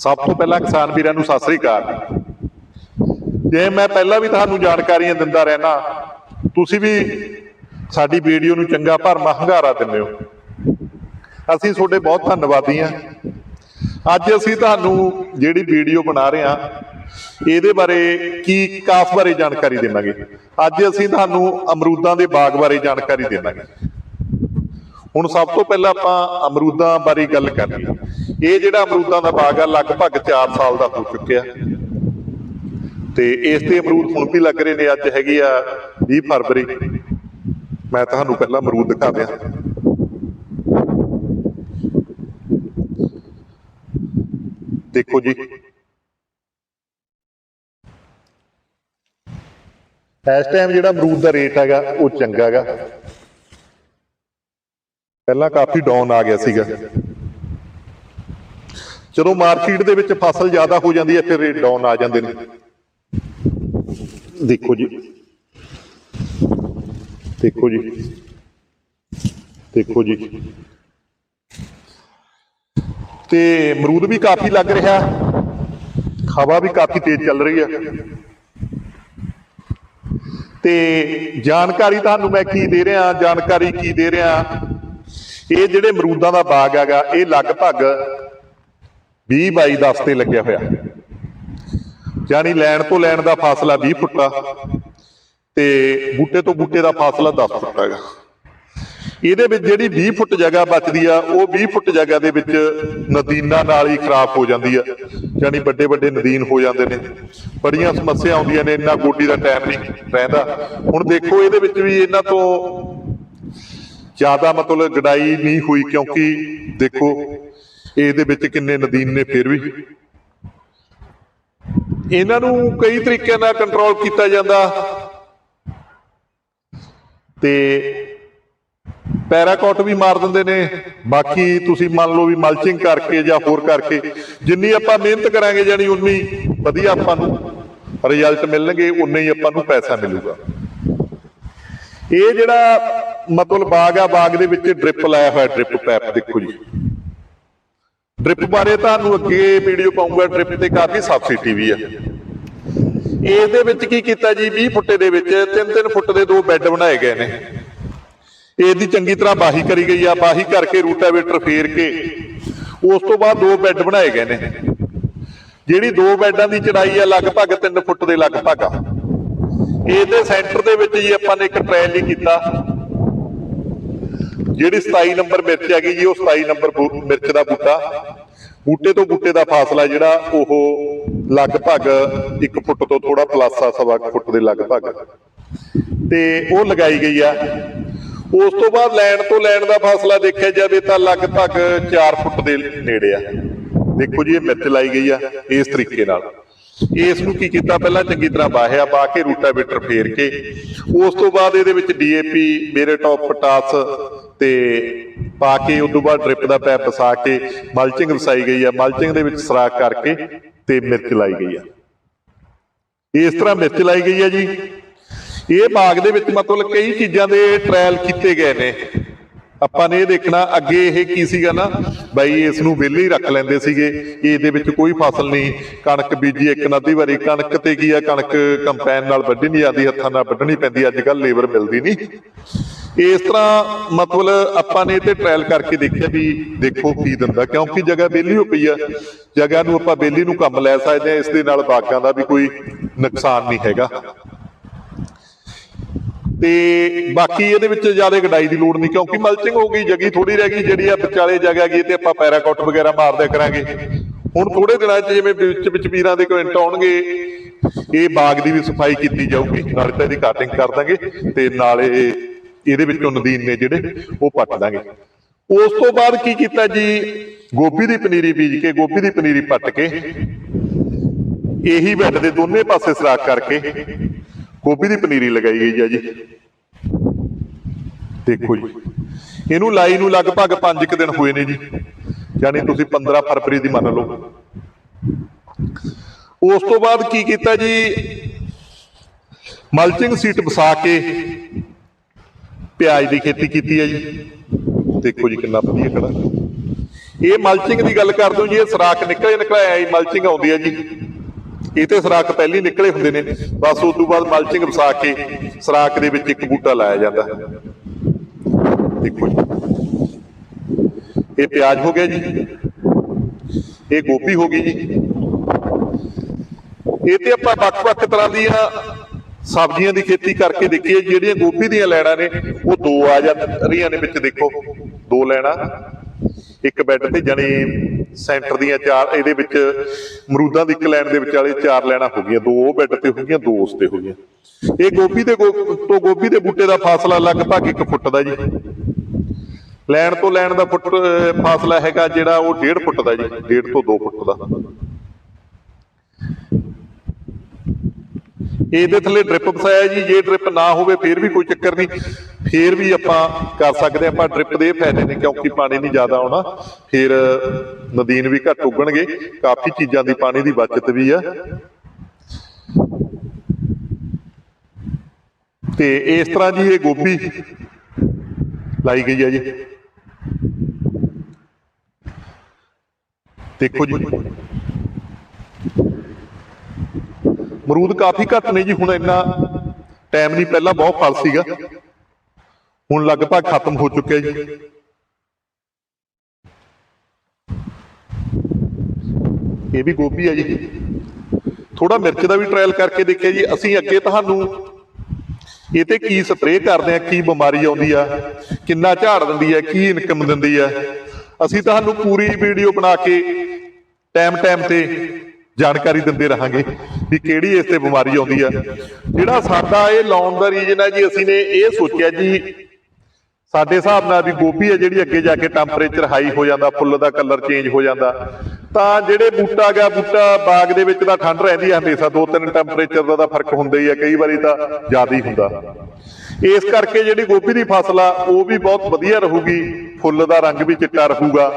ਸਭ ਤੋਂ ਪਹਿਲਾਂ ਕਿਸਾਨ ਵੀਰਾਂ ਨੂੰ ਸਤਿ ਸ੍ਰੀ ਅਕਾਲ। ਜੇ ਮੈਂ ਪਹਿਲਾਂ ਵੀ ਤੁਹਾਨੂੰ ਜਾਣਕਾਰੀਆਂ ਦਿੰਦਾ ਰਹਿਣਾ ਤੁਸੀਂ ਵੀ ਸਾਡੀ ਵੀਡੀਓ ਨੂੰ ਚੰਗਾ ਭਰਮਾ ਹੰਗਾਰਾ ਦਿੰਦੇ ਹੋ। ਅਸੀਂ ਤੁਹਾਡੇ ਬਹੁਤ ਧੰਨਵਾਦੀ ਹਾਂ। ਅੱਜ ਅਸੀਂ ਤੁਹਾਨੂੰ ਜਿਹੜੀ ਵੀਡੀਓ ਬਣਾ ਰਹੇ ਹਾਂ, ਇਹਦੇ ਬਾਰੇ ਕੀ ਕਾਫ ਬਾਰੇ ਜਾਣਕਾਰੀ ਦੇਵਾਂਗੇ। ਅੱਜ ਅਸੀਂ ਤੁਹਾਨੂੰ ਅਮਰੂਦਾਂ ਦੇ ਬਾਗ ਬਾਰੇ ਜਾਣਕਾਰੀ ਦੇਵਾਂਗੇ। ਹੁਣ ਸਭ ਤੋਂ ਪਹਿਲਾਂ ਆਪਾਂ ਅਮਰੂਦਾਂ ਬਾਰੇ ਗੱਲ ਕਰੀਏ ਇਹ ਜਿਹੜਾ ਅਮਰੂਦਾਂ ਦਾ ਬਾਗ ਆ, ਲਗਭਗ 4 ਸਾਲ ਦਾ ਹੋ ਚੁੱਕਿਆ। ਤੇ ਇਸ ਤੇ ਅਮਰੂਦ ਹੁਣ ਵੀ ਲੱਗ ਰਹੇ ਨੇ, ਅੱਜ ਹੈਗੀ ਆ 20 ਫਰਵਰੀ। ਮੈਂ ਤੁਹਾਨੂੰ ਪਹਿਲਾਂ ਅਮਰੂਦ ਦਿਖਾ ਦਿਆਂ ਦੇਖੋ ਜੀ। ਇਸ ਟਾਈਮ ਜਿਹੜਾ ਅਮਰੂਦ ਦਾ ਰੇਟ ਹੈਗਾ, ਉਹ ਚੰਗਾ ਹੈਗਾ। ਪਹਿਲਾਂ ਕਾਫੀ ਡਾਊਨ ਆ ਗਿਆ ਸੀਗਾ। ਜਦੋਂ ਮਾਰਕੀਟ ਦੇ ਵਿੱਚ ਫਸਲ ਜ਼ਿਆਦਾ ਹੋ ਜਾਂਦੀ ਹੈ, ਫਿਰ ਰੇਟ ਡਾਊਨ ਆ ਜਾਂਦੇ ਨੇ। ਦੇਖੋ ਜੀ। ਦੇਖੋ ਜੀ। ਦੇਖੋ ਜੀ। ਤੇ ਅਮਰੂਦ ਵੀ ਕਾਫੀ ਲੱਗ ਰਿਹਾ। ਹਵਾ ਵੀ ਕਾਫੀ ਤੇਜ਼ ਚੱਲ ਰਹੀ ਹੈ। ਤੇ ਜਾਣਕਾਰੀ ਤੁਹਾਨੂੰ ਮੈਂ ਕੀ ਦੇ ਰਿਹਾ, ਜਾਣਕਾਰੀ ਕੀ ਦੇ ਰਿਹਾ? ਇਹ ਜਿਹੜੇ ਮਰੂਦਾਂ ਦਾ ਬਾਗ ਹੈਗਾ, ਇਹ ਲਗਭਗ 20 ਬਾਈ 10 ਤੇ ਲੱਗਿਆ ਹੋਇਆ। ਯਾਨੀ ਲੈਣ ਤੋਂ ਲੈਣ ਦਾ ਫਾਸਲਾ 20 ਫੁੱਟ ਆ ਤੇ ਬੂਟੇ ਤੋਂ ਬੂਟੇ ਦਾ ਫਾਸਲਾ 10 ਫੁੱਟ ਹੈਗਾ। ਇਹਦੇ ਵਿੱਚ ਜਿਹੜੀ 20 ਫੁੱਟ ਜਗ੍ਹਾ ਬਚਦੀ ਆ, ਉਹ 20 ਫੁੱਟ ਜਗ੍ਹਾ ਦੇ ਵਿੱਚ ਨਦੀਨਾਂ ਨਾਲ ਹੀ ਖਰਾਬ ਹੋ ਜਾਂਦੀ ਆ। ਯਾਨੀ ਵੱਡੇ ਵੱਡੇ ਨਦੀਨ ਹੋ ਜਾਂਦੇ ਨੇ। ਬੜੀਆਂ ਸਮੱਸਿਆ ਆਉਂਦੀਆਂ ਨੇ, ਇੰਨਾ ਗੋਡੀ ਦਾ ਟਾਈਮ ਨਹੀਂ ਰਹਿੰਦਾ। ਹੁਣ ਦੇਖੋ, ਇਹਦੇ ਵਿੱਚ ਵੀ ਇਹਨਾਂ ਤੋਂ ਜ਼ਿਆਦਾ ਮਤਲਬ ਗੜਾਈ ਨਹੀਂ ਹੋਈ ਕਿਉਂਕਿ ਦੇਖੋ, ਇਹਦੇ ਵਿੱਚ ਕਿੰਨੇ ਨਦੀਨ ਨੇ ਫਿਰ ਵੀ। ਇਹਨਾਂ ਨੂੰ ਕਈ ਤਰੀਕਿਆਂ ਨਾਲ ਕੰਟਰੋਲ ਕੀਤਾ ਜਾਂਦਾ। ਤੇ ਪੈਰਾਕੋਟ ਵੀ ਮਾਰ ਦਿੰਦੇ ਨੇ। ਬਾਕੀ ਤੁਸੀਂ ਮੰਨ ਲਓ ਵੀ ਮਲਚਿੰਗ ਕਰਕੇ ਜਾਂ ਹੋਰ ਕਰਕੇ, ਜਿੰਨੀ ਆਪਾਂ ਮਿਹਨਤ ਕਰਾਂਗੇ ਜਾਨੀ ਉਨੀ ਵਧੀਆ ਆਪਾਂ ਨੂੰ ਰਿਜ਼ਲਟ ਮਿਲਣਗੇ, ਉਨੇ ਹੀ ਆਪਾਂ ਨੂੰ ਪੈਸਾ ਮਿਲੂਗਾ। ਇਹ ਜਿਹੜਾ ਮਤਲਬ ਬਾਗ ਆ, ਬਾਗ ਦੇ ਵਿੱਚ ਡ੍ਰਿਪ ਲਾਇਆ ਹੋਇਆ, ਡ੍ਰਿਪ ਪੈਪ, ਦੇਖੋ ਜੀ। ਡ੍ਰਿਪ ਬਾਰੇ ਤੁਹਾਨੂੰ ਅੱਗੇ ਵੀਡੀਓ ਪਾਉਂਗਾ ਡ੍ਰਿਪ ਤੇ ਕਾਫੀ ਸਬਸਿਡੀ ਵੀ ਆ। ਇਹਦੇ ਵਿੱਚ ਕੀ ਕੀਤਾ ਜੀ 20 ਫੁੱਟ ਦੇ ਵਿੱਚ 3-3 ਫੁੱਟ ਦੇ ਦੋ ਬੈੱਡ ਬਣਾਏ ਗਏ ਨੇ। ਇਹਦੀ ਚੰਗੀ ਤਰ੍ਹਾਂ ਬਾਹੀ ਕਰੀ ਗਈ ਆ, ਬਾਹੀ ਕਰਕੇ ਰੂਟਾਵੇਟਰ ਫੇਰ ਕੇ, ਉਸ ਤੋਂ ਬਾਅਦ ਦੋ ਬੈੱਡ ਬਣਾਏ ਗਏ ਨੇ। ਜਿਹੜੀ ਦੋ ਬੈੱਡਾਂ ਦੀ ਚੜਾਈ ਆ, ਲਗਭਗ 3 ਫੁੱਟ ਦੇ ਲਗਭਗ ਆ। ਇਹਦੇ ਸੈਂਟਰ ਦੇ ਵਿੱਚ ਜੀ ਆਪਾਂ ਨੇ ਇੱਕ ਟ੍ਰਾਇਲ ਹੀ ਕੀਤਾ। ਜਿਹੜੀ 27 ਨੰਬਰ ਮਿਰਚ ਹੈਗੀ ਜੀ, ਉਹ 27 ਨੰਬਰ ਮਿਰਚ ਦਾ ਬੂਟਾ। ਬੂਟੇ ਤੋਂ ਬੂਟੇ ਦਾ ਫਾਸਲਾ ਜਿਹੜਾ, ਉਹ ਲਗਭਗ 1 ਫੁੱਟ ਤੋਂ ਥੋੜਾ ਪਲੱਸ ਆ, ਸਵਾ ਫੁੱਟ ਦੇ ਲਗਭਗ। ਤੇ ਉਹ ਲਗਾਈ ਗਈ ਆ। ਉਸ ਤੋਂ ਬਾਅਦ ਲੈਣ ਤੋਂ ਲੈਣ ਦਾ ਫਾਸਲਾ ਦੇਖਿਆ ਜਾਵੇ ਤਾਂ ਲਗਭਗ 4 ਫੁੱਟ ਦੇ ਨੇੜੇ ਆ। ਦੇਖੋ ਜੀ, ਇਹ ਮਿਰਚ ਲਾਈ ਗਈ ਆ, ਇਸ ਤਰੀਕੇ ਨਾਲ। ਇਸ ਨੂੰ ਕੀ ਕੀਤਾ ਪਹਿਲਾਂ? ਚੰਗੀ ਤਰ੍ਹਾਂ ਬਾਹਿਆ ਬਾ ਕੇ ਰੂਟਾਵੇਟਰ ਫੇਰ ਕੇ। ਉਸ ਤੋਂ ਬਾਅਦ ਇਹਦੇ ਵਿੱਚ ਡੀਏਪੀ, ਮੇਰੇ ਟੌਪ ਪਟਾਸ ਤੇ ਪਾ ਕੇ ਉਸ ਤੋਂ ਬਾਅਦ ਡ੍ਰਿਪ ਦਾ ਪੈਪ ਵਸਾ ਕੇ ਮਲਚਿੰਗ ਵਸਾਈ ਗਈ ਆ। ਮਲਚਿੰਗ ਦੇ ਵਿੱਚ ਸਰਾਖ ਕਰਕੇ ਤੇ ਮਿਰਚ ਲਾਈ ਗਈ ਆ। ਇਸ ਤਰ੍ਹਾਂ ਮਿਰਚ ਲਾਈ ਗਈ ਆ ਜੀ। ਇਹ ਬਾਗ ਦੇ ਵਿੱਚ ਮਤਲਬ ਕਈ ਚੀਜ਼ਾਂ ਦੇ ਟ੍ਰਾਇਲ ਕੀਤੇ ਗਏ ਨੇ। ਆਪਾਂ ਨੇ ਇਹ ਦੇਖਣਾ ਅੱਗੇ ਇਹ ਕੀ ਸੀਗਾ ਨਾ, ਬਾਈ ਇਸ ਨੂੰ ਵਿਹਲੇ ਹੀ ਰੱਖ ਲੈਂਦੇ ਸੀਗੇ, ਇਹਦੇ ਵਿੱਚ ਕੋਈ ਫਸਲ ਨਹੀਂ। ਕਣਕ ਬੀਜੀ ਇੱਕ ਨਦੀ ਵਾਰੀ, ਕਣਕ ਤੇ ਕੀ ਆ, ਕਣਕ ਕੰਪੈਨ ਨਾਲ ਵੱਢੀ ਨਹੀਂ ਜਾਂਦੀ, ਹੱਥਾਂ ਨਾਲ ਵੱਢਣੀ ਪੈਂਦੀ, ਅੱਜ ਕੱਲ ਲੇਬਰ ਮਿਲਦੀ ਨਹੀਂ। ਇਸ ਤਰ੍ਹਾਂ ਮਤਲਬ ਆਪਾਂ ਨੇ ਤੇ ਟ੍ਰਾਇਲ ਕਰਕੇ ਦੇਖਿਆ ਵੀ ਦੇਖੋ ਕੀ ਦਿੰਦਾ, ਕਿਉਂਕਿ ਜਗ੍ਹਾ ਵਿਹਲੀ ਹੋ ਪਈ ਆ। ਜਗ੍ਹਾ ਨੂੰ ਆਪਾਂ ਵਿਹਲੀ ਨੂੰ ਕੰਮ ਲੈ ਸਕਦੇ ਆ, ਇਸ ਦੇ ਨਾਲ ਬਾਗਾਂ ਦਾ ਵੀ ਕੋਈ ਨੁਕਸਾਨ ਨਹੀਂ ਹੈਗਾ। ਤੇ ਬਾਕੀ ਇਹਦੇ ਵਿੱਚ ਜ਼ਿਆਦਾ ਗਡਾਈ ਦੀ ਲੋੜ ਨਹੀਂ, ਕਿਉਂਕਿ ਮਲਚਿੰਗ ਹੋ ਗਈ, ਜਗੀ ਥੋੜੀ ਰਹਿ ਗਈ, ਜਿਹੜੀ ਆ ਵਿਚਾਲੇ ਜਗ੍ਹਾ ਗਈ ਤੇ ਆਪਾਂ ਪੈਰਾਕੋਟ ਵਗੈਰਾ ਮਾਰਦਿਆ ਕਰਾਂਗੇ। ਹੁਣ ਥੋੜੇ ਦਿਨਾਂ 'ਚ ਜਿਵੇਂ ਵਿੱਚ ਵਿੱਚ ਵੀਰਾਂ ਦੇ ਕੁਇੰਟ ਆਉਣਗੇ, ਇਹ ਬਾਗ ਦੀ ਵੀ ਸਫ਼ਾਈ ਕੀਤੀ ਜਾਊਗੀ, ਨਾਲੇ ਤਾਂ ਇਹਦੀ ਕਾਟਿੰਗ ਕਰ ਦਾਂਗੇ, ਤੇ ਨਾਲੇ ਇਹਦੇ ਵਿੱਚੋਂ ਨਦੀਨ ਨੇ ਜਿਹੜੇ, ਉਹ ਪੱਟ ਦਾਂਗੇ। ਉਸ ਤੋਂ ਬਾਅਦ ਕੀ ਕੀਤਾ ਜੀ? ਗੋਭੀ ਦੀ ਪਨੀਰੀ ਬੀਜ ਕੇ, ਗੋਭੀ ਦੀ ਪਨੀਰੀ ਪੱਟ ਕੇ, ਇਹੀ ਬੈੱਡ ਦੇ ਦੋਨੇ ਪਾਸੇ ਸਰਾਖ ਕਰਕੇ ਗੋਭੀ ਦੀ ਪਨੀਰੀ ਲਗਾਈ ਗਈ ਹੈ ਜੀ। ਦੇਖੋ ਜੀ, ਇਹਨੂੰ ਲਾਈ ਨੂੰ ਲਗਭਗ 5 ਕੁ ਦਿਨ ਹੋਏ ਨੇ ਜੀ। ਯਾਨੀ ਤੁਸੀਂ 15 ਫਰਵਰੀ ਦੀ ਮੰਨ ਲਓ। ਉਸ ਤੋਂ ਬਾਅਦ ਕੀ ਕੀਤਾ ਜੀ? ਮਲਚਿੰਗ ਸੀਟ ਵਸਾ ਕੇ ਪਿਆਜ਼ ਦੀ ਖੇਤੀ ਕੀਤੀ ਹੈ ਜੀ। ਦੇਖੋ ਜੀ ਕਿੰਨਾ ਵਧੀਆ ਖੜਾ। ਇਹ ਮਲਚਿੰਗ ਦੀ ਗੱਲ ਕਰਦੇ ਹੋ ਜੀ, ਇਹ ਸਰਾਖ ਨਿਕਲੇ ਨਿਕਲਿਆ ਆਈ ਮਲਚਿੰਗ ਆਉਂਦੀ ਹੈ ਜੀ। ਇਹ ਤੇ ਸਰਾਖ ਪਹਿਲੀ ਨਿਕਲੇ ਹੁੰਦੇ ਨੇ। ਬਸ ਉਸ ਤੋਂ ਬਾਅਦ ਮਲਚਿੰਗ ਵਸਾ ਕੇ ਸਰਾਖ ਦੇ ਵਿੱਚ ਇੱਕ ਬੂਟਾ ਲਾਇਆ ਜਾਂਦਾ। ਦੇਖੋ ਇਹ ਪਿਆਜ਼ ਹੋ ਗਿਆ ਜੀ। ਇਹ ਗੋਭੀ ਹੋ ਗਈ ਜੀ। ਇਹ ਤੇ ਆਪਾਂ ਵੱਖ-ਵੱਖ ਤਰ੍ਹਾਂ ਦੀਆਂ ਸਬਜ਼ੀਆਂ ਦੀ ਖੇਤੀ ਕਰਕੇ ਦੇਖੀਏ, ਜਿਹੜੀਆਂ ਗੋਭੀ ਦੀਆਂ ਲੈਣਾ ਨੇ, ਉਹ ਦੋ ਆ ਜਾ ਨੇ ਵਿੱਚ ਦੇਖੋ। ਦੋ ਲੈਣਾ। ਇੱਕ ਬੈੱਡ ਤੇ ਜਣੀ ਸੈਂਟਰ ਦੀਆਂ ਚਾਰ, ਇਹਦੇ ਵਿੱਚ ਮਰੂਦਾਂ ਦੀ ਇੱਕ ਲਾਈਨ ਦੇ ਵਿੱਚ ਚਾਰ ਲੈਣਾ ਹੋ ਗਈਆਂ, ਦੋ ਉਹ ਬੈੱਡ ਤੇ ਹੋ ਗਈਆਂ, ਦੋ ਉਸ ਤੇ ਹੋ ਗਈਆਂ। ਇਹ ਗੋਭੀ ਦੇ ਗੋ- ਤੋਂ ਗੋਭੀ ਦੇ ਬੂਟੇ ਦਾ ਫਾਸਲਾ ਲਗਭਗ 1 ਫੁੱਟ ਦਾ ਜੀ। ਲੈਣ ਤੋਂ ਲੈਣ ਦਾ ਫੁੱਟ, ਫਾਸਲਾ ਹੈਗਾ ਜਿਹੜਾ ਉਹ 1.5 ਫੁੱਟ ਦਾ ਜੀ 1.5 ਤੋਂ 2 ਫੁੱਟ ਦਾ। ਇਹਦੇ ਥੱਲੇ ਡ੍ਰਿਪ ਵਸਾਇਆ ਜੀ, ਜੇ ਡ੍ਰਿਪ ਨਾ ਹੋਵੇ ਫੇਰ ਵੀ ਕੋਈ ਚੱਕਰ ਨਹੀਂ। ਫੇਰ ਵੀ ਆਪਾਂ ਕਰ ਸਕਦੇ ਆਪਾਂ ਡ੍ਰਿਪ ਦੇ ਫਾਇਦੇ ਨੇ ਕਿਉਂਕਿ ਪਾਣੀ ਨਹੀਂ ਜ਼ਿਆਦਾ ਆਉਣਾ। ਫਿਰ ਨਦੀਨ ਵੀ ਘੱਟ ਉੱਗਣਗੇ। ਕਾਫੀ ਚੀਜ਼ਾਂ ਦੀ ਪਾਣੀ ਦੀ ਬਚਤ ਵੀ ਆ। ਤੇ ਇਸ ਤਰ੍ਹਾਂ ਜੀ ਇਹ ਗੋਭੀ ਲਾਈ ਗਈ ਹੈ ਜੀ। ਦੇਖੋ ਜੀ। ਮਰੂਦ ਕਾਫੀ ਘੱਟ ਨੇ ਜੀ, ਹੁਣ ਇੰਨਾ ਟਾਈਮ ਨਹੀਂ, ਪਹਿਲਾਂ ਬਹੁਤ ਫਲ ਸੀਗਾ। ਹੁਣ ਲਗਭਗ ਖਤਮ ਹੋ ਚੁੱਕਿਆ ਜੀ। ਇਹ ਵੀ ਗੋਭੀ ਹੈ ਜੀ। ਥੋੜਾ ਮਿਰਚ ਦਾ ਵੀ ਟ੍ਰਾਇਲ ਕਰਕੇ ਦੇਖਿਆ ਜੀ। ਅਸੀਂ ਅੱਗੇ ਤੁਹਾਨੂੰ ਇਹ ਤੇ ਕੀ ਸਪਰੇਅ ਕਰਦੇ ਆ, ਕੀ ਬਿਮਾਰੀ ਆਉਂਦੀ ਆ, ਕਿੰਨਾ ਝਾੜ ਦਿੰਦੀ ਆ, ਕੀ ਇਨਕਮ ਦਿੰਦੀ ਆ। ਅਸੀਂ ਤੁਹਾਨੂੰ ਪੂਰੀ ਵੀਡੀਓ ਬਣਾ ਕੇ ਟਾਈਮ ਟਾਈਮ ਤੇ ਜਾਣਕਾਰੀ ਦਿੰਦੇ ਰਹਾਂਗੇ ਵੀ ਕਿਹੜੀ ਇਸ ਤੇ ਬਿਮਾਰੀ ਆਉਂਦੀ ਆ। ਜਿਹੜਾ ਸਾਡਾ ਇਹ ਲਾਉਣ ਦਾ ਰੀਜਨ ਹੈ ਜੀ, ਅਸੀਂ ਨੇ ਇਹ ਸੋਚਿਆ ਜੀ, ਸਾਡੇ ਹਿਸਾਬ ਨਾਲ ਵੀ ਗੋਭੀ ਹੈ ਜਿਹੜੀ ਅੱਗੇ ਜਾ ਕੇ ਟੈਂਪਰੇਚਰ ਹਾਈ ਹੋ ਜਾਂਦਾ, ਫੁੱਲ ਦਾ ਕਲਰ ਚੇਂਜ ਹੋ ਜਾਂਦਾ। ਤਾਂ ਜਿਹੜੇ ਬੂਟਾ ਗਿਆ ਬੂਟਾ ਬਾਗ ਦੇ ਵਿੱਚ ਤਾਂ ਠੰਡ ਰਹਿੰਦੀ ਹੈ ਹਮੇਸ਼ਾ, ਦੋ ਤਿੰਨ ਟੈਂਪਰੇਚਰ ਦਾ ਤਾਂ ਫ਼ਰਕ ਹੁੰਦਾ ਹੀ ਹੈ ਕਈ ਵਾਰੀ ਤਾਂ ਜ਼ਿਆਦਾ ਹੀ ਹੁੰਦਾ। ਇਸ ਕਰਕੇ ਜਿਹੜੀ ਗੋਭੀ ਦੀ ਫਸਲ ਆ, ਉਹ ਵੀ ਬਹੁਤ ਵਧੀਆ ਰਹੂਗੀ, ਫੁੱਲ ਦਾ ਰੰਗ ਵੀ ਚਿੱਟਾ ਰਹੂਗਾ।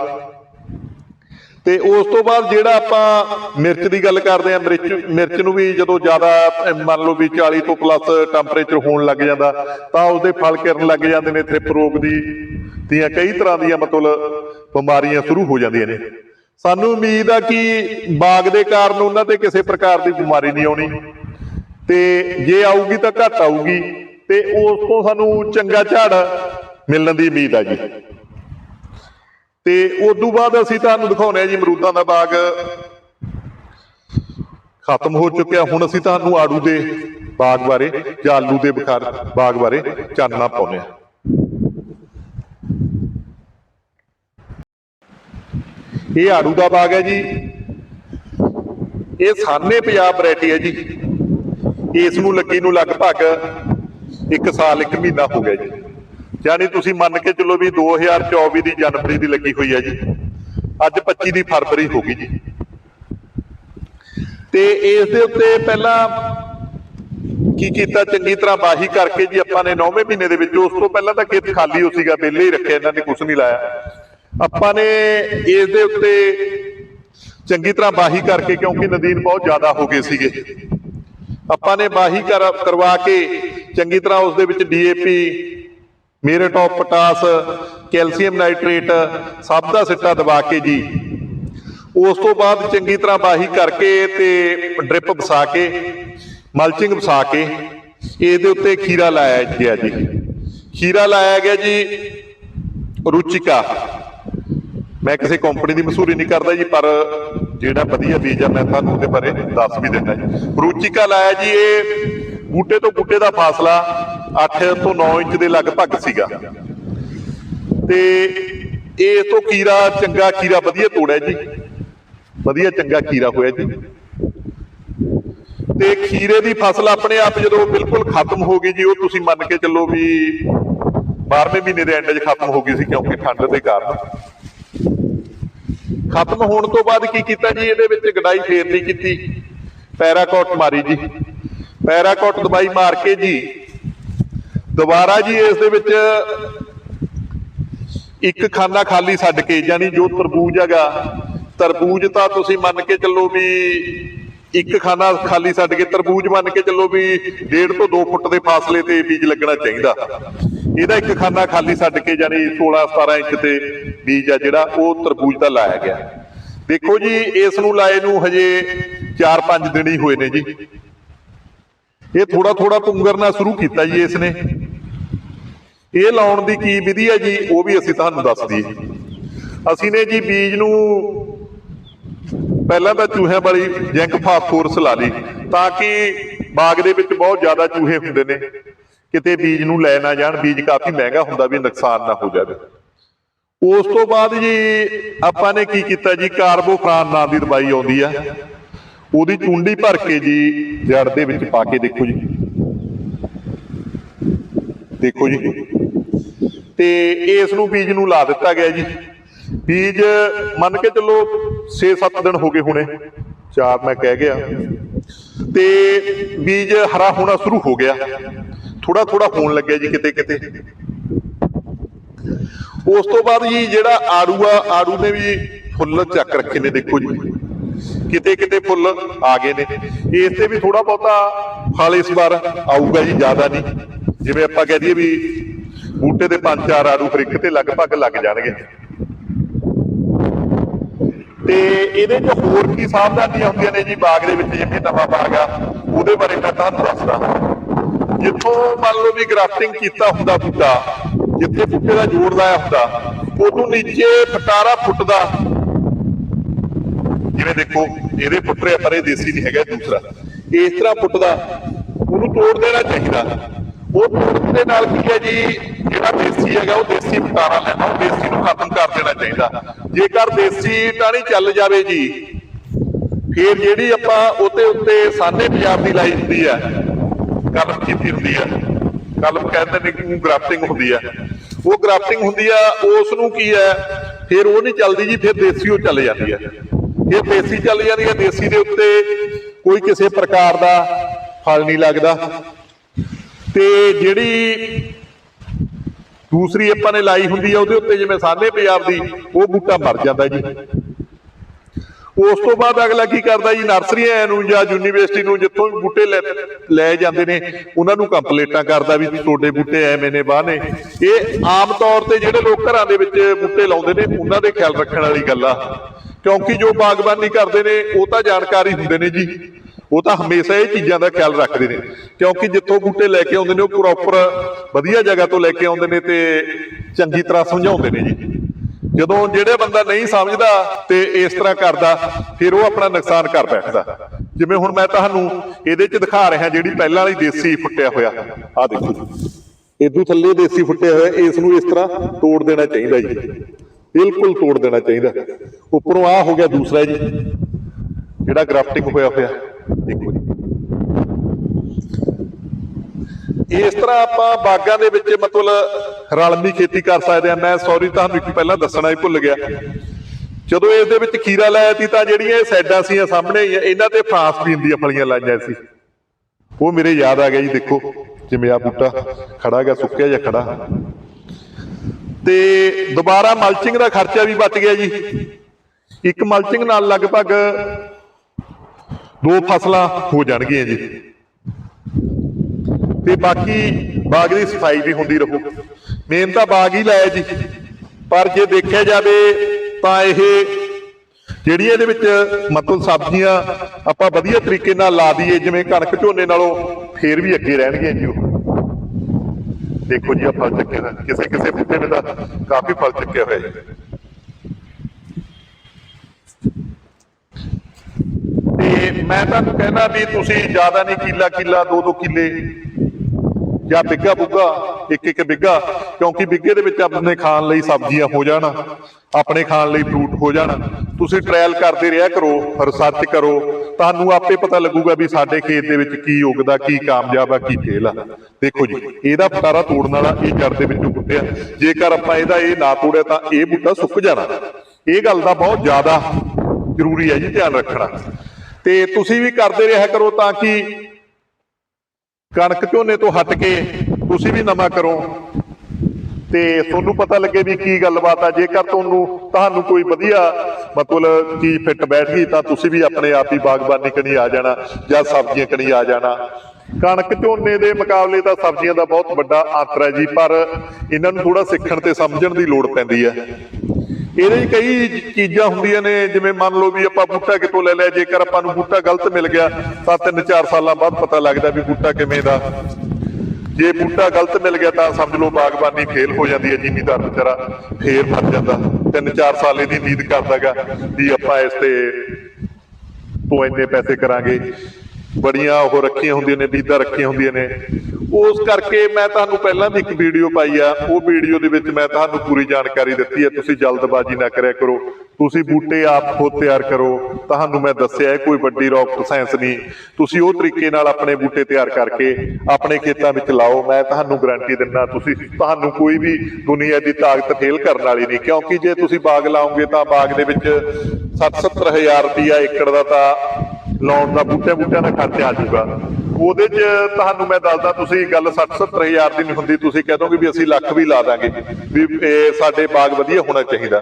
ਤੇ ਉਸ ਤੋਂ ਬਾਅਦ ਜਿਹੜਾ ਆਪਾਂ ਮਿਰਚ ਦੀ ਗੱਲ ਕਰਦੇ ਆ ਮਿਰਚ ਮਿਰਚ ਨੂੰ ਵੀ ਜਦੋਂ ਜ਼ਿਆਦਾ ਮੰਨ ਲਓ ਵੀ 40 ਤੋਂ ਪਲੱਸ ਟੈਂਪਰੇਚਰ ਹੋਣ ਲੱਗ ਜਾਂਦਾ, ਤਾਂ ਉਹਦੇ ਫਲ ਕਿਰਨ ਲੱਗ ਜਾਂਦੇ ਨੇ ਥ੍ਰਿਪ ਰੋਗ ਦੀ, ਦੀਆਂ ਕਈ ਤਰ੍ਹਾਂ ਦੀਆਂ ਮਤਲਬ ਬਿਮਾਰੀਆਂ ਸ਼ੁਰੂ ਹੋ ਜਾਂਦੀਆਂ ਨੇ। ਸਾਨੂੰ ਉਮੀਦ ਆ ਕਿ ਬਾਗ ਦੇ ਕਾਰਨ ਉਹਨਾਂ ਤੇ ਕਿਸੇ ਪ੍ਰਕਾਰ ਦੀ ਬਿਮਾਰੀ ਨਹੀਂ ਆਉਣੀ। ਤੇ ਜੇ ਆਊਗੀ ਤਾਂ ਘੱਟ ਆਊਗੀ। ਤੇ ਉਸ ਤੋਂ ਸਾਨੂੰ ਚੰਗਾ ਝਾੜ ਮਿਲਣ ਦੀ ਉਮੀਦ ਆ ਜੀ। ਤੇ ਉਸ ਤੋਂ ਬਾਅਦ ਅਸੀਂ ਤੁਹਾਨੂੰ ਦਿਖਾਉਨੇ ਆ ਜੀ ਅਮਰੂਦਾਂ ਦਾ ਬਾਗ। ਖਤਮ ਹੋ ਚੁੱਕਿਆ। ਹੁਣ ਅਸੀਂ ਤੁਹਾਨੂੰ ਆੜੂ ਦੇ ਬਾਗ ਬਾਰੇ ਜਾਂ ਆਲੂ ਦੇ ਬਾਗ ਬਾਰੇ ਚਾਨਣਾ ਪਾਉਨੇ ਆ ਇਹ ਆੜੂ ਦਾ ਬਾਗ ਹੈ ਜੀ। ਇਹ ਸਾਨੇ ਪੰਜਾਬ ਵੈਰਾਈਟੀ ਹੈ ਜੀ। ਇਸ ਨੂੰ ਲੱਗੀ ਨੂੰ ਲਗਭਗ 1 ਸਾਲ 1 ਮਹੀਨਾ ਹੋ ਗਿਆ ਜੀ। ਯਾਨੀ ਤੁਸੀਂ ਮੰਨ ਕੇ ਚੱਲੋ ਵੀ 2024 ਦੀ ਜਨਵਰੀ ਦੀ ਲੱਗੀ ਹੋਈ ਹੈ ਜੀ। ਅੱਜ 25 ਦੀ ਫਰਵਰੀ ਹੋ ਗਈ ਜੀ। ਤੇ ਇਸ ਦੇ ਉੱਤੇ ਪਹਿਲਾਂ ਕੀ ਕੀਤਾ? ਚੰਗੀ ਤਰ੍ਹਾਂ ਬਾਹੀ ਕਰਕੇ ਜੀ ਆਪਾਂ ਨੇ 9ਵੇਂ ਮਹੀਨੇ ਦੇ ਵਿੱਚ, ਉਸ ਤੋਂ ਪਹਿਲਾਂ ਤਾਂ ਖੇਤ ਖਾਲੀ ਹੋ ਸੀਗਾ, ਵਿਹਲੇ ਹੀ ਰੱਖਿਆ, ਇਹਨਾਂ ਨੇ ਕੁਝ ਨਹੀਂ ਲਾਇਆ। ਆਪਾਂ ਨੇ ਇਸ ਦੇ ਉੱਤੇ ਚੰਗੀ ਤਰ੍ਹਾਂ ਬਾਹੀ ਕਰਕੇ, ਕਿਉਂਕਿ ਨਦੀਨ ਬਹੁਤ ਜ਼ਿਆਦਾ ਹੋ ਗਏ ਸੀਗੇ। ਆਪਾਂ ਨੇ ਬਾਹੀ ਕਰਵਾ ਕੇ ਚੰਗੀ ਤਰ੍ਹਾਂ ਉਸ ਦੇ ਵਿੱਚ ਡੀਏਪੀ ਮੇਰੇ ਟੌਪ ਪੋਟਾਸ ਕੈਲਸ਼ੀਅਮ ਨਾਈਟ੍ਰੇਟ ਸਭ ਦਾ ਸਿੱਟਾ ਦਬਾ ਕੇ ਜੀ। ਉਸ ਤੋਂ ਬਾਅਦ ਚੰਗੀ ਤਰ੍ਹਾਂ ਬਾਹੀ ਕਰਕੇ ਤੇ ਡ੍ਰਿਪ ਵਸਾ ਕੇ ਮਲਚਿੰਗ ਵਸਾ ਕੇ, ਇਹਦੇ ਉੱਤੇ ਖੀਰਾ ਲਾਇਆ ਗਿਆ ਜੀ। ਖੀਰਾ ਲਾਇਆ ਗਿਆ ਜੀ ਰੁਚਿਕਾ। ਮੈਂ ਕਿਸੇ ਕੰਪਨੀ ਦੀ ਮਸੂਰੀ ਨਹੀਂ ਕਰਦਾ ਜੀ, ਪਰ ਜਿਹੜਾ ਵਧੀਆ ਬੀਜ ਆ, ਮੈਂ ਤੁਹਾਨੂੰ ਉਹਦੇ ਬਾਰੇ ਦੱਸ ਵੀ ਦਿੰਦਾ ਜੀ। ਰੁਚਿਕਾ ਲਾਇਆ ਜੀ ਇਹ ਬੂਟੇ ਤੋਂ ਬੂਟੇ ਦਾ ਫਾਸਲਾ 8 ਤੋਂ 9 ਇੰਚ ਦੇ ਲਗਭਗ ਸੀਗਾ। ਤੇ ਇਹ ਤੋਂ ਕੀਰਾ ਚੰਗਾ ਕੀਰਾ ਵਧੀਆ ਤੋੜਿਆ ਜੀ। ਵਧੀਆ ਚੰਗਾ ਕੀਰਾ ਹੋਇਆ ਜੀ। ਤੇ ਖੀਰੇ ਦੀ ਫਸਲ ਆਪਣੇ ਆਪ ਜਦੋਂ ਬਿਲਕੁਲ ਖਤਮ ਹੋ ਗਈ ਜੀ, ਉਹ ਤੁਸੀਂ ਮੰਨ ਕੇ ਚੱਲੋ ਵੀ 12ਵੇਂ ਮਹੀਨੇ ਦੇ ਐਂਡ 'ਚ ਖਤਮ ਹੋ ਗਈ ਸੀ ਕਿਉਂਕਿ ਠੰਡ ਦੇ ਕਾਰਨ। ਖਤਮ ਹੋਣ ਤੋਂ ਬਾਅਦ ਕੀ ਕੀਤਾ ਜੀ? ਇਹਦੇ ਵਿੱਚ ਗਡਾਈ ਫੇਰ ਨਹੀਂ ਕੀਤੀ। ਪੈਰਾਕੋਟ ਮਾਰੀ ਜੀ। ਪੈਰਾਕੋਟ ਦਵਾਈ ਮਾਰ ਕੇ ਜੀ। ਦੁਬਾਰਾ ਜੀ ਇਸ ਦੇ ਵਿੱਚ ਇੱਕ ਖਾਨਾ ਖਾਲੀ ਛੱਡ ਕੇ, ਯਾਨੀ ਜੋ ਤਰਬੂਜ ਹੈਗਾ, ਤਰਬੂਜ ਤਾਂ ਤੁਸੀਂ ਮੰਨ ਕੇ ਚੱਲੋ ਵੀ ਇੱਕ ਖਾਨਾ ਖਾਲੀ ਛੱਡ ਕੇ, ਤਰਬੂਜ ਮੰਨ ਕੇ ਚੱਲੋ ਵੀ 1.5 ਤੋਂ 2 ਫੁੱਟ ਦੇ ਫਾਸਲੇ ਤੇ ਬੀਜ ਲੱਗਣਾ ਚਾਹੀਦਾ। ਇਹਦਾ ਇੱਕ ਖਾਨਾ ਖਾਲੀ ਛੱਡ ਕੇ ਜਾਨੀ 16 17 ਇੰਚ ਤੇ ਬੀਜ ਆ ਜਿਹੜਾ, ਉਹ ਤਰਬੂਜ ਦਾ ਲਾਇਆ ਗਿਆ। ਦੇਖੋ ਜੀ, ਇਸ ਨੂੰ ਲਾਏ ਨੂੰ ਹਜੇ 4-5 ਦਿਨ ਹੀ ਹੋਏ ਨੇ ਜੀ। ਇਹ ਥੋੜਾ ਥੋੜਾ ਪੁੰਗਰਨਾ ਸ਼ੁਰੂ ਕੀਤਾ ਜੀ ਇਸ ਨੇ ਇਹ ਲਾਉਣ ਦੀ ਕੀ ਵਿਧੀ ਹੈ ਜੀ, ਉਹ ਵੀ ਅਸੀਂ ਤੁਹਾਨੂੰ ਦੱਸ ਦਈਏ ਅਸੀਂ ਨੇ ਜੀ ਬੀਜ ਨੂੰ ਪਹਿਲਾਂ ਤਾਂ ਚੂਹਿਆਂ ਵਾਲੀ ਜਿੰਕ ਫਾਸਫੋਰਸ ਲਾ ਲਈ, ਤਾਂ ਕਿ ਬਾਗ ਦੇ ਵਿੱਚ ਬਹੁਤ ਜ਼ਿਆਦਾ ਚੂਹੇ ਹੁੰਦੇ ਨੇ। ਕਿਤੇ ਬੀਜ ਨੂੰ ਲੈ ਨਾ ਜਾਣ, ਬੀਜ ਕਾਫੀ ਮਹਿੰਗਾ ਹੁੰਦਾ ਵੀ ਨੁਕਸਾਨ ਨਾ ਹੋ ਜਾਵੇ। ਉਸ ਤੋਂ ਬਾਅਦ ਜੀ ਆਪਾਂ ਨੇ ਕੀ ਕੀਤਾ ਜੀ, ਕਾਰਬੋਫਰਾਨ ਨਾਂ ਦੀ ਦਵਾਈ ਆਉਂਦੀ ਆ। ਉਹਦੀ ਚੁੰਡੀ ਭਰ ਕੇ ਜੀ ਜੜ ਦੇ ਵਿੱਚ ਪਾ ਕੇ ਦੇਖੋ ਜੀ। ਦੇਖੋ ਜੀ। ਤੇ ਇਸ ਨੂੰ ਬੀਜ ਨੂੰ ਲਾ ਦਿੱਤਾ ਗਿਆ ਜੀ। ਬੀਜ ਮੰਨ ਕੇ ਚੱਲੋ 6-7 ਦਿਨ ਹੋ ਗਏ ਹੁਣੇ। ਚਾਰ ਮੈਂ ਕਹਿ ਗਿਆ। ਤੇ ਬੀਜ ਹਰਾ ਹੋਣਾ ਸ਼ੁਰੂ ਹੋ ਗਿਆ। ਥੋੜਾ ਥੋੜਾ ਹੋਣ ਲੱਗਿਆ ਜੀ ਕਿਤੇ ਕਿਤੇ ਉਸ ਤੋਂ ਬਾਅਦ ਜੀ ਜਿਹੜਾ ਆੜੂ ਆ, ਆੜੂ ਨੇ ਵੀ ਫੁੱਲ ਚੱਕ ਰੱਖੇ ਨੇ ਦੇਖੋ ਜੀ। ਕਿਤੇ ਕਿਤੇ ਫੁੱਲ ਆ ਗਏ ਨੇ। ਇਸ ਤੇ ਵੀ ਥੋੜਾ ਬਹੁਤਾ ਫਲ ਇਸ ਵਾਰ ਆਊਗਾ ਜੀ, ਜ਼ਿਆਦਾ ਨਹੀਂ। ਜਿਵੇਂ ਆਪਾਂ ਕਹਿ ਦਈਏ ਵੀ ਬੂਟੇ ਦੇ ਪੰਜ ਚਾਰ ਆੜੂ ਫਿਰ ਇੱਕ ਤੇ ਲਗਭਗ ਲੱਗ ਜਾਣਗੇ। ਤੇ ਇਹਦੇ ਚ ਹੋਰ ਕੀ ਸਾਵਧਾਨੀਆਂ ਹੁੰਦੀਆਂ ਨੇ ਜੀ ਬਾਗ ਦੇ ਵਿੱਚ, ਜਿਵੇਂ ਨਵਾਂ ਬਾਗ ਆ, ਉਹਦੇ ਬਾਰੇ ਮੈਂ ਤੁਹਾਨੂੰ ਦੱਸਦਾ। ਜਿੱਥੋਂ ਮੰਨ ਲਓ ਵੀ ਗ੍ਰਾਫਟਿੰਗ ਕੀਤਾ ਹੁੰਦਾ ਬੂਟਾ, ਜਿੱਥੇ ਬੂਟੇ ਦਾ ਜੋੜ ਲਾਇਆ ਹੁੰਦਾ, ਉਹਨੂੰ ਨੀਚੇ ਫਟਾਰਾ ਫੁੱਟ ਦਾ ਜਿਵੇਂ ਦੇਖੋ, ਇਹਦੇ ਪੁੱਟ ਫੁੱਟਰੇ ਪਰ ਇਹ ਦੇਸੀ ਨਹੀਂ ਹੈਗਾ, ਦੂਸਰਾ। ਇਸ ਤਰ੍ਹਾਂ ਪੁੱਟਦਾ ਉਹਨੂੰ ਤੋੜ ਦੇਣਾ ਚਾਹੀਦਾ। ਉਹ ਤੋੜਨ ਦੇ ਨਾਲ ਕੀ ਹੈ ਜੀ, ਜਿਹੜਾ ਦੇਸੀ ਹੈਗਾ, ਉਹ ਦੇਸੀ ਫਟਾਰਾ ਲੈਣਾ, ਉਹ ਦੇਸੀ ਨੂੰ ਖਤਮ ਕਰ ਦੇਣਾ ਚਾਹੀਦਾ। ਜੇਕਰ ਦੇਸੀ ਟਾਣੀ ਚੱਲ ਜਾਵੇ ਜੀ, ਫਿਰ ਜਿਹੜੀ ਆਪਾਂ ਉਹਦੇ ਉੱਤੇ ਸਾਨੇ ਪੰਜਾਬ ਦੀ ਲਾਈ ਹੁੰਦੀ ਹੈ, ਕਲਮ ਕੀਤੀ ਹੁੰਦੀ ਹੈ, ਕਲਮ ਕਹਿੰਦੇ ਨੇ ਕਿ ਗ੍ਰਾਫਟਿੰਗ ਹੁੰਦੀ ਹੈ। ਉਹ ਗ੍ਰਾਫਟਿੰਗ ਹੁੰਦੀ ਆ ਉਸ ਨੂੰ ਕੀ ਹੈ, ਫਿਰ ਉਹ ਨਹੀਂ ਚੱਲਦੀ ਜੀ, ਫਿਰ ਦੇਸੀ ਉਹ ਚੱਲ ਜਾਂਦੀ ਹੈ। ਇਹ ਦੇਸੀ ਚੱਲ ਜਾਂਦੀ ਹੈ, ਦੇਸੀ ਦੇ ਉੱਤੇ ਕੋਈ ਕਿਸੇ ਪ੍ਰਕਾਰ ਦਾ ਫਲ ਨਹੀਂ ਲੱਗਦਾ। ਤੇ ਜਿਹੜੀ ਦੂਸਰੀ ਆਪਾਂ ਨੇ ਲਾਈ ਹੁੰਦੀ ਆ, ਉਹਦੇ ਉੱਤੇ ਜਿਵੇਂ ਸਾਨੇ ਪੰਜਾਬ ਦੀ, ਉਹ ਬੂਟਾ ਮਰ ਜਾਂਦਾ ਜੀ। ਉਸ ਤੋਂ ਬਾਅਦ ਅਗਲਾ ਕੀ ਕਰਦਾ ਜੀ, ਨਰਸਰੀਆਂ ਨੂੰ ਜਾਂ ਯੂਨੀਵਰਸਿਟੀ ਨੂੰ ਜਿੱਥੋਂ ਵੀ ਬੂਟੇ ਲੈ ਲੈ ਜਾਂਦੇ ਨੇ, ਉਹਨਾਂ ਨੂੰ ਕੰਪਲੇਟਾਂ ਕਰਦਾ ਵੀ ਤੁਹਾਡੇ ਬੂਟੇ ਐਵੇਂ ਨੇ ਬਾਹ ਨੇ। ਇਹ ਆਮ ਤੌਰ ਤੇ ਜਿਹੜੇ ਲੋਕ ਘਰਾਂ ਦੇ ਵਿੱਚ ਬੂਟੇ ਲਾਉਂਦੇ ਨੇ, ਉਹਨਾਂ ਦੇ ਖਿਆਲ ਰੱਖਣ ਵਾਲੀ ਗੱਲ ਆ। ਕਿਉਂਕਿ ਜੋ ਬਾਗਬਾਨੀ ਕਰਦੇ ਨੇ, ਉਹ ਤਾਂ ਜਾਣਕਾਰੀ ਹੁੰਦੇ ਨੇ ਜੀ। ਉਹ ਤਾਂ ਹਮੇਸ਼ਾ ਇਹ ਚੀਜ਼ਾਂ ਦਾ ਖਿਆਲ ਰੱਖਦੇ ਨੇ। ਕਿਉਂਕਿ ਜਿੱਥੋਂ ਬੂਟੇ ਲੈ ਕੇ ਆਉਂਦੇ ਨੇ, ਉਹ ਪ੍ਰੋਪਰ ਵਧੀਆ ਜਗ੍ਹਾ ਤੋਂ ਲੈ ਕੇ ਆਉਂਦੇ ਨੇ ਤੇ ਚੰਗੀ ਤਰ੍ਹਾਂ ਸਮਝਾਉਂਦੇ ਨੇ ਜੀ। ਜਦੋਂ ਜਿਹੜੇ ਬੰਦਾ ਨਹੀਂ ਸਮਝਦਾ ਤੇ ਇਸ ਤਰ੍ਹਾਂ ਕਰਦਾ, ਫਿਰ ਉਹ ਆਪਣਾ ਨੁਕਸਾਨ ਕਰ ਬੈਠਦਾ। ਜਿਵੇਂ ਹੁਣ ਮੈਂ ਤੁਹਾਨੂੰ ਇਹਦੇ 'ਚ ਦਿਖਾ ਰਿਹਾ, ਜਿਹੜੀ ਪਹਿਲਾਂ ਵਾਲੀ ਦੇਸੀ ਫੁੱਟਿਆ ਹੋਇਆ। ਆਹ ਦੇਖੋ ਇਦੋਂ ਥੱਲੇ ਦੇਸੀ ਫੁੱਟਿਆ ਹੋਇਆ, ਇਸ ਨੂੰ ਇਸ ਤਰ੍ਹਾਂ ਤੋੜ ਦੇਣਾ ਚਾਹੀਦਾ ਜੀ। ਬਿਲਕੁਲ ਤੋੜ ਦੇਣਾ ਚਾਹੀਦਾ। ਉੱਪਰੋਂ ਆ ਹੋ ਗਿਆ ਦੂਸਰਾ ਜੀ, ਜਿਹੜਾ ਗ੍ਰਾਫਟਿੰਗ ਹੋਇਆ ਹੋਇਆ। ਦੇਖੋ ਜੀ। ਇਸ ਤਰ੍ਹਾਂ ਆਪਾਂ ਬਾਗਾਂ ਦੇ ਵਿੱਚ ਮਤਲਬ ਰਲਮੀ ਖੇਤੀ ਕਰ ਸਕਦੇ ਆ ਮੈਂ ਸੌਰੀ ਤੁਹਾਨੂੰ ਇੱਕ ਪਹਿਲਾਂ ਦੱਸਣਾ ਹੀ ਭੁੱਲ ਗਿਆ। ਜਦੋਂ ਇਸ ਦੇ ਵਿੱਚ ਖੀਰਾ ਲਾਇਆ ਸੀ, ਤਾਂ ਜਿਹੜੀਆਂ ਇਹ ਸਾਈਡਾਂ ਸੀਆਂ ਸਾਹਮਣੇ ਇਹਨਾਂ ਤੇ ਫਰਾਂਸ ਬੀਨ ਦੀਆਂ ਫਲੀਆਂ ਲਾਈਆਂ ਸੀ। ਉਹ ਮੇਰੇ ਯਾਦ ਆ ਗਿਆ ਜੀ, ਦੇਖੋ, ਜਿਵੇਂ ਆ ਬੂਟਾ ਖੜਾ ਗਿਆ, ਸੁੱਕਿਆ ਜਾਂ ਖੜਾ। ਤੇ ਦੁਬਾਰਾ ਮਲਚਿੰਗ ਦਾ ਖਰਚਾ ਵੀ ਬਚ ਗਿਆ ਜੀ। ਇੱਕ ਮਲਚਿੰਗ ਨਾਲ ਲਗਭਗ ਦੋ ਫਸਲਾਂ ਹੋ ਜਾਣਗੀਆਂ ਜੀ। ਤੇ ਬਾਕੀ ਬਾਗ ਦੀ ਸਫ਼ਾਈ ਵੀ ਹੁੰਦੀ ਰਹੂ। ਮੇਨ ਤਾਂ ਬਾਗ ਹੀ ਲਾਇਆ ਜੀ। ਪਰ ਜੇ ਦੇਖਿਆ ਜਾਵੇ ਤਾਂ ਇਹ ਜਿਹੜੀਆਂ ਇਹਦੇ ਵਿੱਚ ਮਤਲਬ ਸਬਜ਼ੀਆਂ ਆਪਾਂ ਵਧੀਆ ਤਰੀਕੇ ਨਾਲ ਲਾ ਦਈਏ, ਜਿਵੇਂ ਕਣਕ ਝੋਨੇ ਨਾਲੋਂ ਫੇਰ ਵੀ ਅੱਗੇ ਰਹਿਣਗੀਆਂ ਜੀ ਉਹ। ਦੇਖੋ ਜੀ ਆ ਫਲ ਚੱਕਿਆ ਕਿਸੇ ਕਿਸੇ ਬੂਟੇ ਨੇ ਤਾਂ ਕਾਫੀ ਫਲ ਚੱਕਿਆ ਹੋਇਆ ਜੀ ਤੇ ਮੈਂ ਤੁਹਾਨੂੰ ਕਹਿੰਦਾ ਵੀ ਤੁਸੀਂ ਜ਼ਿਆਦਾ ਨਹੀਂ ਕਿੱਲਾ ਕਿੱਲਾ, ਦੋ ਦੋ ਕਿੱਲੇ ਜਾਂ ਬਿੱਗਾ ਬੁੱਗਾ, ਇੱਕ ਇੱਕ ਬਿੱਗਾ, ਕਿਉਂਕਿ ਬਿੱਗੇ ਦੇ ਵਿੱਚ ਆਪਣੇ ਖਾਣ ਲਈ ਸਬਜ਼ੀਆਂ ਹੋ ਜਾਣ, ਆਪਣੇ ਖਾਣ ਲਈ ਫਰੂਟ ਹੋ ਜਾਣ। ਤੁਸੀਂ ਟ੍ਰਾਇਲ ਕਰਦੇ ਰਿਹਾ ਕਰੋ ਰਿਸਰਚ ਕਰੋ, ਤੁਹਾਨੂੰ ਆਪੇ ਪਤਾ ਲੱਗੂਗਾ ਵੀ ਸਾਡੇ ਖੇਤ ਦੇ ਵਿੱਚ ਕੀ ਉਗਦਾ, ਕੀ ਕਾਮਯਾਬ ਆ, ਕੀ ਫੇਲ ਆ। ਦੇਖੋ ਜੀ, ਇਹਦਾ ਫਟਾਰਾ ਤੋੜਨ ਵਾਲਾ ਇਹ ਜੜ ਦੇ ਵਿੱਚੋਂ ਬੁੱਟਿਆ ਜੇਕਰ ਆਪਾਂ ਇਹਦਾ ਇਹ ਨਾ ਤੋੜਿਆ ਤਾਂ ਇਹ ਬੂਟਾ ਸੁੱਕ ਜਾਣਾ। ਇਹ ਗੱਲ ਦਾ ਬਹੁਤ ਜ਼ਿਆਦਾ ਜ਼ਰੂਰੀ ਹੈ ਜੀ ਧਿਆਨ ਰੱਖਣਾ। ਤੇ ਤੁਸੀਂ ਵੀ ਕਰਦੇ ਰਿਹਾ ਕਰੋ ਤਾਂ ਕਿ ਕਣਕ ਝੋਨੇ ਤੋਂ ਹਟ ਕੇ ਤੁਸੀਂ ਵੀ ਨਵਾਂ ਕਰੋ। ਤੇ ਤੁਹਾਨੂੰ ਪਤਾ ਲੱਗੇ ਵੀ ਕੀ ਗੱਲਬਾਤ ਆ। ਜੇਕਰ ਤੁਹਾਨੂੰ ਤੁਹਾਨੂੰ ਕੋਈ ਵਧੀਆ ਮਤਲਬ ਚੀਜ਼ ਫਿੱਟ ਬੈਠ ਗਈ, ਤਾਂ ਤੁਸੀਂ ਵੀ ਆਪਣੇ ਆਪ ਹੀ ਬਾਗਬਾਨੀ ਕਣੀ ਆ ਜਾਣਾ ਜਾਂ ਸਬਜ਼ੀਆਂ ਕਣੀ ਆ ਜਾਣਾ। ਕਣਕ ਝੋਨੇ ਦੇ ਮੁਕਾਬਲੇ ਤਾਂ ਸਬਜ਼ੀਆਂ ਦਾ ਬਹੁਤ ਵੱਡਾ ਅੰਤਰ ਹੈ ਜੀ, ਪਰ ਇਹਨਾਂ ਨੂੰ ਥੋੜਾ ਸਿੱਖਣ ਤੇ ਸਮਝਣ ਦੀ ਲੋੜ ਪੈਂਦੀ ਹੈ। ਇਹਦੇ 'ਚ ਕਈ ਚੀਜ਼ਾਂ ਹੁੰਦੀਆਂ ਨੇ, ਜਿਵੇਂ ਮੰਨ ਲਓ ਵੀ ਆਪਾਂ ਬੂਟਾ ਕਿਤੋਂ ਲੈ ਲਿਆ, ਜੇਕਰ ਆਪਾਂ ਨੂੰ ਬੂਟਾ ਗਲਤ ਮਿਲ ਗਿਆ, ਤਾਂ 3-4 ਸਾਲਾਂ ਬਾਅਦ ਪਤਾ ਲੱਗਦਾ ਵੀ ਬੂਟਾ ਕਿਵੇਂ ਦਾ। ਜੇ ਬੂਟਾ ਗਲਤ ਮਿਲ ਗਿਆ, ਤਾਂ ਸਮਝ ਲਓ ਬਾਗਬਾਨੀ ਫੇਲ ਹੋ ਜਾਂਦੀ ਹੈ, ਜ਼ਿਮੀਦਾਰ ਵਿਚਾਰਾ ਫੇਰ ਮਰ ਜਾਂਦਾ। 3-4 ਸਾਲ ਇਹਦੀ ਉਮੀਦ ਕਰਦਾਗਾ ਵੀ ਆਪਾਂ ਇਸ ਤੇ ਤੋਂ ਇੰਨੇ ਪੈਸੇ ਕਰਾਂਗੇ। ਬੜੀਆਂ ਉਹ ਰੱਖੀਆਂ ਹੁੰਦੀਆਂ ਨੇ, ਬੀਦਾਂ ਰੱਖੀਆਂ ਹੁੰਦੀਆਂ ਨੇ। ਉਸ ਕਰਕੇ ਮੈਂ ਤੁਹਾਨੂੰ ਪਹਿਲਾਂ ਵੀ ਇੱਕ ਵੀਡੀਓ ਪਾਈ ਆ। ਉਹ ਵੀਡੀਓ ਦੇ ਵਿੱਚ ਮੈਂ ਤੁਹਾਨੂੰ ਪੂਰੀ ਜਾਣਕਾਰੀ ਦਿੱਤੀ ਹੈ ਤੁਸੀਂ ਜਲਦਬਾਜ਼ੀ ਨਾ ਕਰਿਆ ਕਰੋ। ਤੁਸੀਂ ਬੂਟੇ ਆਪ ਖੁਦ ਤਿਆਰ ਕਰੋ। ਤੁਹਾਨੂੰ ਮੈਂ ਦੱਸਿਆ ਹੈ ਕੋਈ ਵੱਡੀ ਰੌਕਟ ਸਾਇੰਸ ਨਹੀਂ। ਤੁਸੀਂ ਉਹ ਤਰੀਕੇ ਨਾਲ ਆਪਣੇ ਬੂਟੇ ਤਿਆਰ ਕਰਕੇ ਆਪਣੇ ਖੇਤਾਂ ਵਿੱਚ ਲਾਓ। ਮੈਂ ਤੁਹਾਨੂੰ ਗਾਰੰਟੀ ਦਿੰਦਾ, ਤੁਸੀਂ ਤੁਹਾਨੂੰ ਕੋਈ ਵੀ ਦੁਨੀਆ ਦੀ ਤਾਕਤ ਫੇਲ ਕਰਨ ਵਾਲੀ ਨਹੀਂ। ਕਿਉਂਕਿ ਜੇ ਤੁਸੀਂ ਬਾਗ ਲਾਓਗੇ ਤਾਂ ਬਾਗ ਦੇ ਵਿੱਚ 60 ਹਜ਼ਾਰ ਰੁਪਇਆ ਏਕੜ ਦਾ ਤਾਂ ਲਾਉਣ ਦਾ ਬੂਟੇ ਬੂਟਿਆਂ ਦਾ ਖਰਚਾ ਆ ਜਾਊਗਾ। ਉਹਦੇ 'ਚ ਤੁਹਾਨੂੰ ਮੈਂ ਦੱਸਦਾ, ਤੁਸੀਂ ਗੱਲ 60 ਹਜ਼ਾਰ ਦੀ ਨਹੀਂ ਹੁੰਦੀ, ਤੁਸੀਂ ਕਹਿ ਦੋਗੇ ਵੀ ਅਸੀਂ ਲੱਖ ਵੀ ਲਾ ਦਾਂਗੇ। ਵੀ ਸਾਡੇ ਬਾਗ ਵਧੀਆ ਹੋਣਾ ਚਾਹੀਦਾ।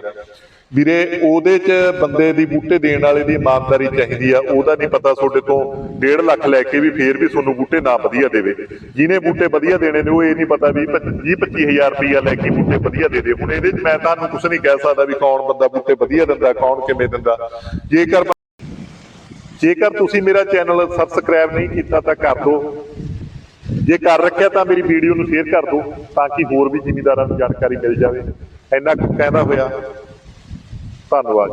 ਵੀਰੇ, ਉਹਦੇ 'ਚ ਬੰਦੇ ਦੀ ਬੂਟੇ ਦੇਣ ਵਾਲੇ ਦੀ ਇਮਾਨਦਾਰੀ ਚਾਹੀਦੀ ਆ। ਉਹਦਾ ਨਹੀਂ ਪਤਾ ਤੁਹਾਡੇ ਤੋਂ 1.5 ਲੱਖ ਲੈ ਕੇ ਵੀ ਫੇਰ ਵੀ ਤੁਹਾਨੂੰ ਬੂਟੇ ਨਾ ਵਧੀਆ ਦੇਵੇ। ਜਿਹਨੇ ਬੂਟੇ ਵਧੀਆ ਦੇਣੇ ਨੇ, ਉਹ ਇਹ ਨਹੀਂ ਪਤਾ ਵੀ 20 25000 ਰੁਪਈਆ ਲੈ ਕੇ ਬੂਟੇ ਵਧੀਆ ਦੇ ਦੇ। ਹੁਣ ਇਹਦੇ 'ਚ ਮੈਂ ਤੁਹਾਨੂੰ ਕੁਝ ਨਹੀਂ ਕਹਿ ਸਕਦਾ ਵੀ ਕੌਣ ਬੰਦਾ ਬੂਟੇ ਵਧੀਆ ਦਿੰਦਾ, ਕੌਣ ਕਿਵੇਂ ਦਿੰਦਾ। ਜੇਕਰ ਜੇਕਰ ਤੁਸੀਂ ਮੇਰਾ ਚੈਨਲ ਸਬਸਕ੍ਰਾਈਬ ਨਹੀਂ ਕੀਤਾ ਤਾਂ ਕਰ ਦਿਓ। ਜੇ ਕਰ ਰੱਖਿਆ ਤਾਂ ਮੇਰੀ ਵੀਡੀਓ ਨੂੰ ਸ਼ੇਅਰ ਕਰ ਦਿਓ ਤਾਂ ਕਿ ਹੋਰ ਵੀ ਜ਼ਿਮੀਂਦਾਰਾਂ ਨੂੰ ਜਾਣਕਾਰੀ ਮਿਲ ਜਾਵੇ। ਇੰਨਾ ਕੁ ਕਹਿੰਦਾ ਹੋਇਆ। ਧੰਨਵਾਦ